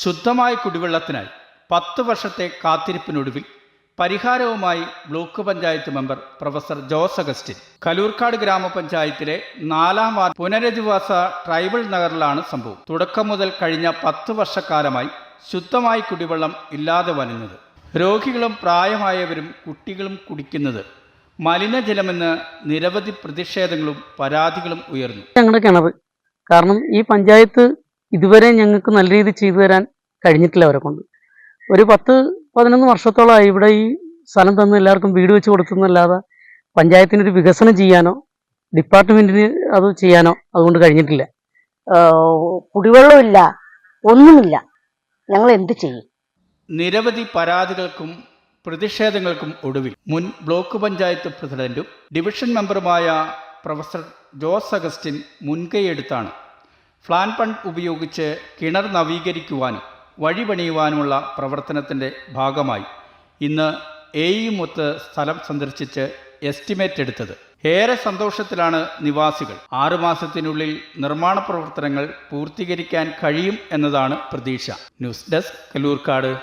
ശുദ്ധമായ കുടിവെള്ളത്തിനായി പത്ത് വർഷത്തെ കാത്തിരിപ്പിനൊടുവിൽ പരിഹാരവുമായി block panchayat member professor Jose Augustine. Kalloorkkad ഗ്രാമപഞ്ചായത്തിലെ നാലാം വാർഡ് പുനരധിവാസ ട്രൈബൽ നഗറിലാണ് സംഭവം. തുടക്കം മുതൽ കഴിഞ്ഞ പത്ത് വർഷക്കാലമായി ശുദ്ധമായ കുടിവെള്ളം ഇല്ലാതെ വലഞ്ഞത് രോഗികളും പ്രായമായവരും കുട്ടികളും കുടിക്കുന്നത് മലിനജലമെന്ന് നിരവധി പ്രതിഷേധങ്ങളും പരാതികളും ഉയർന്നു. ഞങ്ങളുടെ കിണർ. കാരണം ഈ പഞ്ചായത്ത് ഇതുവരെ ഞങ്ങൾക്ക് നല്ല രീതിയിൽ ചെയ്തു തരാൻ കഴിഞ്ഞിട്ടില്ല അവരെ കൊണ്ട്. ഒരു പത്ത് പതിനൊന്ന് വർഷത്തോളമായി ഇവിടെ ഈ സ്ഥലം തന്ന് എല്ലാവർക്കും വീട് വെച്ച് പഞ്ചായത്തിന് പഞ്ചായത്തിനൊരു വികസനം ചെയ്യാനോ ഡിപ്പാർട്ട്മെന്റിന് അത് ചെയ്യാനോ അതുകൊണ്ട് കഴിഞ്ഞിട്ടില്ല. കുടിവെള്ളമില്ല ഒന്നുമില്ല. ഞങ്ങൾ എന്ത് ചെയ്യും? നിരവധി പരാതികൾക്കും പ്രതിഷേധങ്ങൾക്കും ഒടുവിൽ മുൻ ബ്ലോക്ക് പഞ്ചായത്ത് പ്രസിഡന്റും ഡിവിഷൻ മെമ്പറുമായ പ്രൊഫസർ ജോസ് അഗസ്റ്റിൻ മുൻകൈയെടുത്താണ് ഫ്ലാൻ ഫണ്ട് ഉപയോഗിച്ച് കിണർ നവീകരിക്കുവാനും വഴി പണിയുവാനുമുള്ള പ്രവർത്തനത്തിന്റെ ഭാഗമായി ഇന്ന് എയുമൊത്ത് സ്ഥലം സന്ദർശിച്ച് എസ്റ്റിമേറ്റ് എടുത്തത്. ഏറെ സന്തോഷത്തിലാണ് നിവാസികൾ. ആറുമാസത്തിനുള്ളിൽ നിർമ്മാണ പ്രവർത്തനങ്ങൾ പൂർത്തീകരിക്കാൻ കഴിയും എന്നതാണ് പ്രതീക്ഷ. News desk Kaloorkad